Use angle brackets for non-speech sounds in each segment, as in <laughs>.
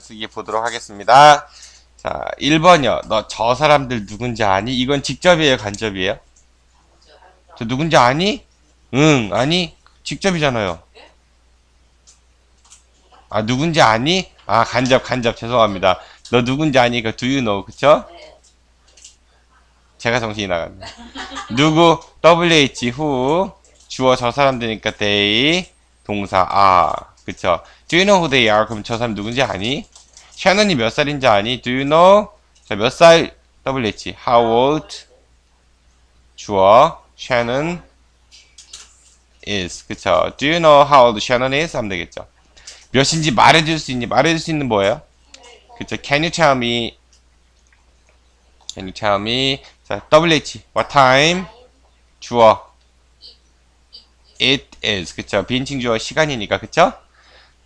쓰기 보도록 하겠습니다. 자, 1번이요. 너 저 사람들 누군지 아니? 이건 직접이에요, 간접이에요? 저 누군지 아니? 응, 아니? 직접이잖아요. 아, 누군지 아니? 아, 간접, 간접. 죄송합니다. 너 누군지 아니? 그, do you know? 그쵸? 제가 정신이 나갔네. 누구? WH, who? 주어 저 사람들이니까 they, 동사 are. 그쵸? Do you know who they are? 그럼 저 사람 누군지 아니? 샤넌이 몇 살인지 아니? Do you know? 자, 몇 살? WH. How old? 주어. Shannon is. 그쵸? Do you know how old Shannon is? 하면 되겠죠. 몇인지 말해줄 수 있니? 말해줄 수 있는 뭐예요? 그쵸? Can you tell me? Can you tell me? 자, WH. What time? 주어. It is. 그쵸? 비인칭 주어 시간이니까. 그쵸?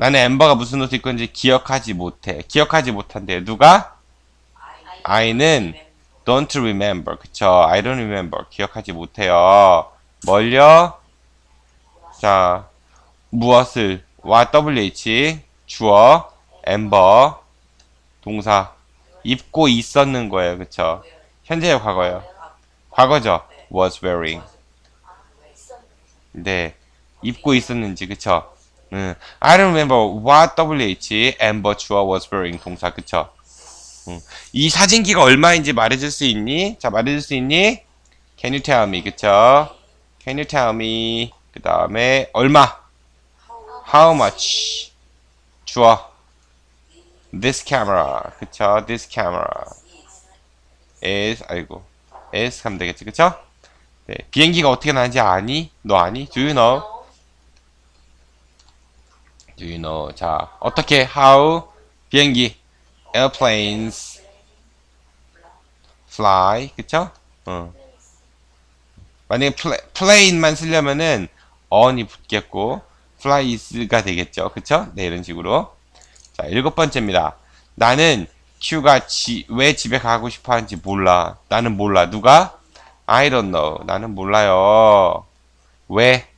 나는 엠버가 무슨 옷을 입고 있는지 기억하지 못해. 기억하지 못한대요. 누가? I는 don't remember. 그쵸? I don't remember. 기억하지 못해요. 뭘요? 자, 무엇을? what wh 주어 엠버 동사 입고 있었는 거예요. 그쵸? 현재의 과거요. 과거죠. was wearing. 네. 입고 있었는지 그쵸? 응. I remember what WH 주어 was wearing 동사 그쵸? 응. 이 사진기가 얼마인지 말해줄 수 있니? 자 말해줄 수 있니? Can you tell me 그쵸? Can you tell me 그 다음에 얼마? How much? 주어 This camera 그쵸? This camera is 아이고 is 하면 되겠지 그쵸? 네. 비행기가 어떻게 나는지 아니? 너 아니? Do you know? Do you know? 자, 어떻게, how, 비행기, airplanes, fly, 그쵸? 어. 만약에 plane만 쓰려면은, on이 붙겠고, fly is가 되겠죠. 그쵸? 네, 이런 식으로. 자, 일곱 번째입니다. 나는 Q가 지, 왜 집에 가고 싶어 하는지 몰라. 나는 몰라. 누가? I don't know. 나는 몰라요. 왜?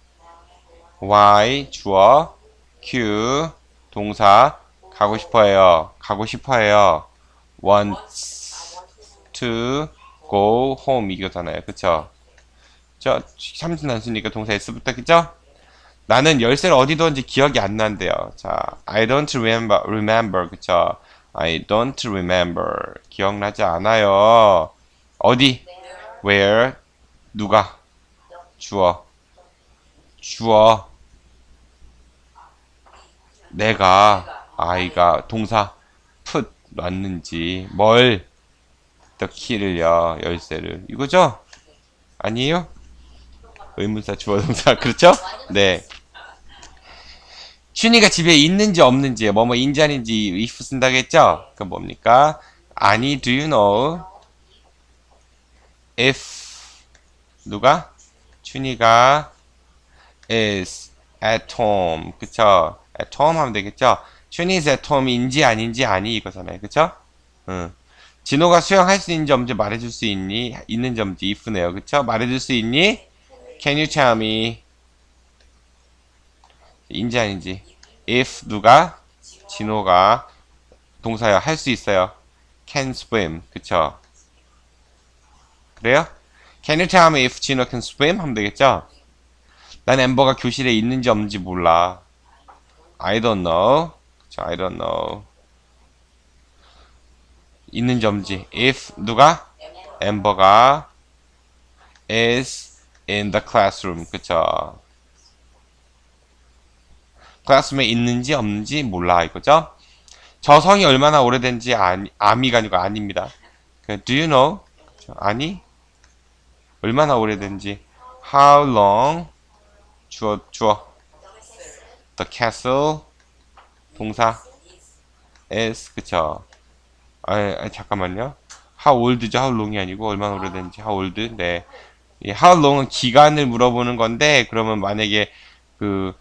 Why? 주어. Q 동사 가고 싶어해요. 가고 싶어해요. wants to go home 이거잖아요. 그쵸? 저 삼진 단수니까 동사 S부터 그죠? 나는 열쇠를 어디 뒀는지 기억이 안 난대요. 자, I don't remember remember 그쵸? I don't remember 기억나지 않아요. 어디? Where? 누가? 주어. 주어. 내가 아이가 동사 put 놨는지 뭘 the key를요 열쇠를 이거죠? 아니에요? 의문사 주어 동사 <laughs> 그렇죠? 네 춘이가 집에 있는지 없는지 뭐뭐 인지 아닌지 if 쓴다고 했죠? 그 뭡니까? 아니 do you know if 누가? 춘이가 is at home 그쵸? at home 하면 되겠죠? 춘이's at home인지 아닌지 아니 이거잖아요 그쵸? 응. 진호가 수영할 수 있는지 없는지 말해줄 수 있니? 있는지 없는지 if네요 그쵸? 말해줄 수 있니? Can you tell me 인지 아닌지 if 누가? 진호가 동사요 할 수 있어요 can swim 그쵸? 그래요? Can you tell me if 진호 can swim? 하면 되겠죠? 난 엠버가 교실에 있는지 없는지 몰라. I don't know. 그쵸, I don't know. 있는지 없는지. If 누가? 엠버가 is in the classroom. 그쵸. 클래스룸에 있는지 없는지 몰라 이거죠? 저 성이 얼마나 오래된지 아니, 아미가 아니고 아닙니다. 그, Do you know? 아니? 얼마나 오래된지. How long? 주어, 주어. The castle. 동사. is. 그쵸. 아, 아 잠깐만요. How old죠? How long이 아니고, 얼마나 오래된지. How old? 네. 이 how long은 기간을 물어보는 건데, 그러면 만약에, 그,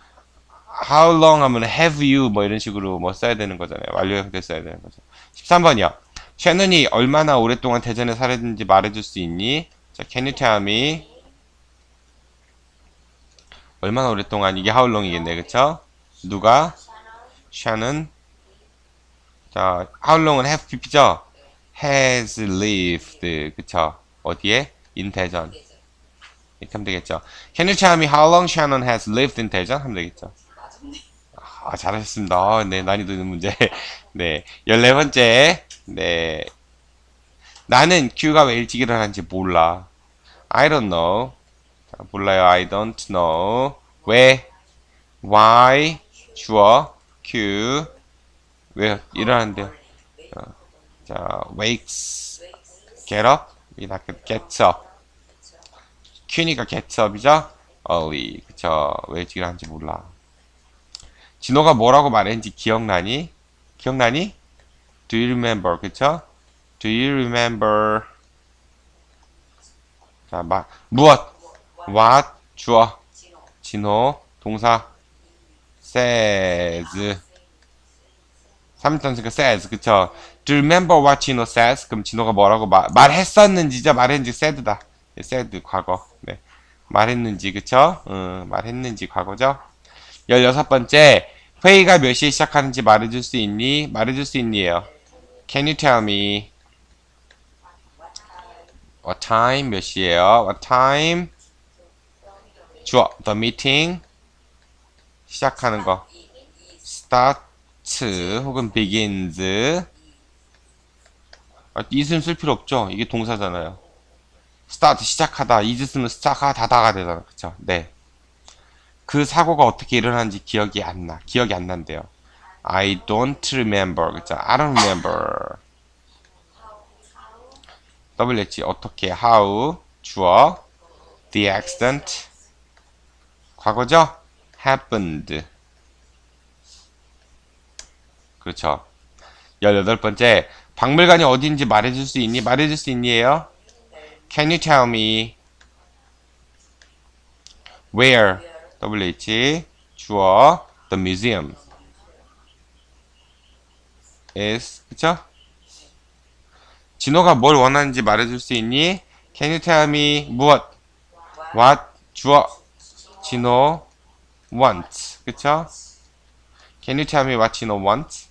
how long 하면 have you 뭐 이런 식으로 뭐 써야 되는 거잖아요. 완료 형태 써야 되는 거죠. 13번이요. 샤넌이 얼마나 오랫동안 대전에 살았는지 말해줄 수 있니? 자, can you tell me? 얼마나 오랫동안 이게 how long이겠네 그쵸? 누가? 샤는 자, how long은 have pp죠? has lived. 그쵸? 어디에? in 대전. 이렇게 하면 되겠죠. Can you tell me how long Shannon has lived in 대전? 하면 되겠죠. 아, 잘하셨습니다. 아, 네, 난이도 있는 문제. <laughs> 네. 14번째. 네. 나는 Q가 왜 일찍 일어나는지 몰라. I don't know. 자, 몰라요. I don't know. 왜? Why? 주어. Q. 왜 일어나는데요? 자, 자, wakes. get up. 이나 gets up. Q니까 gets up이죠? early. 그쵸. 왜 일어나는지 몰라. 진호가 뭐라고 말했는지 기억나니? 기억나니? Do you remember? 그쵸? Do you remember? 자, 마, 무엇? What? 주어. 진호. 동사. says. 3단수가 says. 그쵸? Do you remember what 진호 says? 그럼 진호가 뭐라고 말, 말했었는지죠? 말했는지 said다. 예, said 과거. 네. 말했는지, 그쵸? 음, 말했는지 과거죠? 16번째. 회의가 몇 시에 시작하는지 말해줄 수 있니? 말해줄 수 있니에요. Can you tell me what time 몇 시에요? What time? 주어 the meeting 시작하는 거 starts 혹은 begins 아, is는 쓸 필요 없죠. 이게 동사잖아요. start 시작하다 is 쓰면 시작하다다가 되잖아. 그쵸? 네. 그 사고가 어떻게 일어났는지 기억이 안 나. 기억이 안 난대요. I don't remember. 그쵸? I don't remember. WH 어떻게 how 주어 the accident 과거죠? happened 그렇죠. 18번째 박물관이 어딘지 말해줄 수 있니? 말해줄 수 있니에요? Can you tell me where WH 주어 the museum is 그쵸? 진호가 뭘 원하는지 말해줄 수 있니? Can you tell me 무엇? What? 주어 진호 wants 그쵸? Can you tell me what 진호 wants?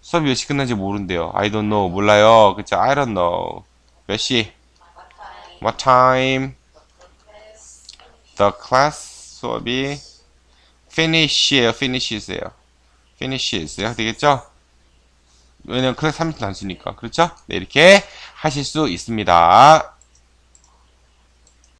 수업이 몇 시 끝난지 모른대요. I don't know 몰라요. 그쵸? I don't know 몇 시? What time? The class 수업이 finish예요. finishes예요. finishes 해야 되겠죠? 왜냐면 클래스 30분 단수니까. 그렇죠? 네, 이렇게 하실 수 있습니다.